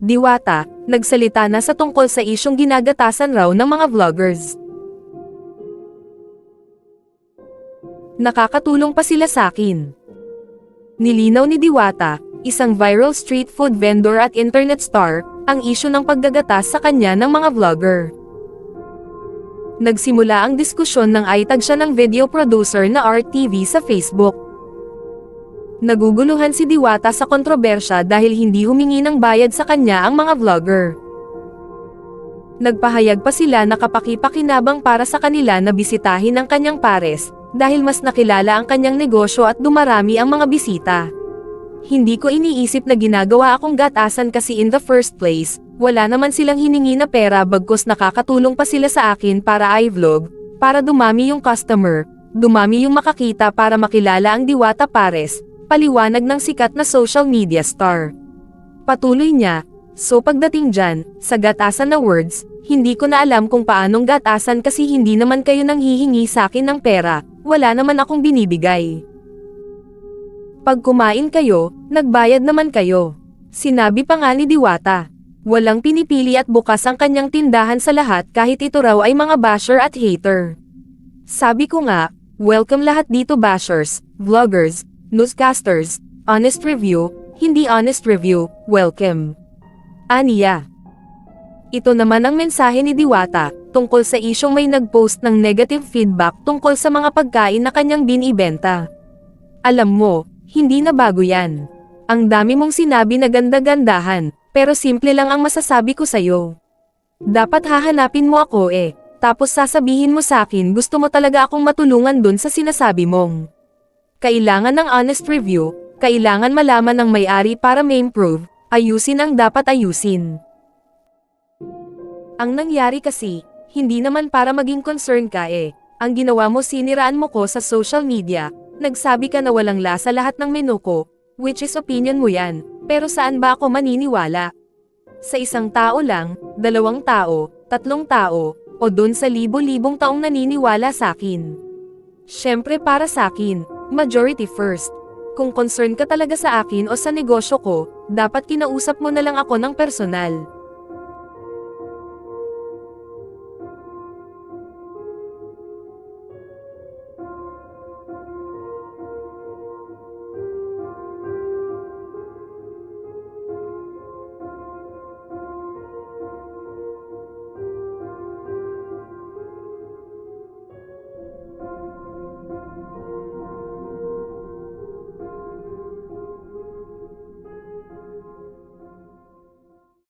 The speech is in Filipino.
Diwata, nagsalita na sa tungkol sa isyong ginagatasan raw ng mga vloggers. Nakakatulong pa sila sa akin. Nilinaw ni Diwata, isang viral street food vendor at internet star, ang isyu ng paggagatas sa kanya ng mga vlogger. Nagsimula ang diskusyon nang aitag siya ng video producer na RTV sa Facebook. Naguguluhan si Diwata sa kontrobersya dahil hindi humingi ng bayad sa kanya ang mga vlogger. Nagpahayag pa sila na kapakipakinabang para sa kanila na bisitahin ang kanyang pares, dahil mas nakilala ang kanyang negosyo at dumarami ang mga bisita. Hindi ko iniisip na ginagawa akong gatasan kasi in the first place, wala naman silang hiningi na pera bagkus nakakatulong pa sila sa akin para i-vlog, para dumami yung customer, dumami yung makakita para makilala ang Diwata Pares, paliwanag ng sikat na social media star. Patuloy niya, so pagdating dyan, sa gatasan na words, hindi ko na alam kung paanong gatasan kasi hindi naman kayo nang hihingi sa akin ng pera, wala naman akong binibigay. Pag kumain kayo, nagbayad naman kayo. Sinabi pa nga ni Diwata. Walang pinipili at bukas ang kanyang tindahan sa lahat kahit ito raw ay mga basher at hater. Sabi ko nga, welcome lahat dito bashers, vloggers, newscasters, honest review, hindi honest review, welcome. Aniya. Ito naman ang mensahe ni Diwata, tungkol sa isyong may nagpost ng negative feedback tungkol sa mga pagkain na kanyang binibenta. Alam mo, hindi na bago yan. Ang dami mong sinabi na ganda-gandahan, pero simple lang ang masasabi ko sa'yo. Dapat hahanapin mo ako eh, tapos sasabihin mo sa akin gusto mo talaga akong matulungan dun sa sinasabi mong. Kailangan ng honest review, kailangan malaman ng may-ari para ma-improve, ayusin ang dapat ayusin. Ang nangyari kasi, hindi naman para maging concern ka eh. Ang ginawa mo siniraan mo ko sa social media, nagsabi ka na walang lasa lahat ng menu ko, which is opinion mo yan, pero saan ba ako maniniwala? Sa isang tao lang, dalawang tao, tatlong tao, o dun sa libo-libong taong naniniwala sa akin. Siyempre para sa akin, majority first. Kung concern ka talaga sa akin o sa negosyo ko, dapat kinausap mo na lang ako ng personal.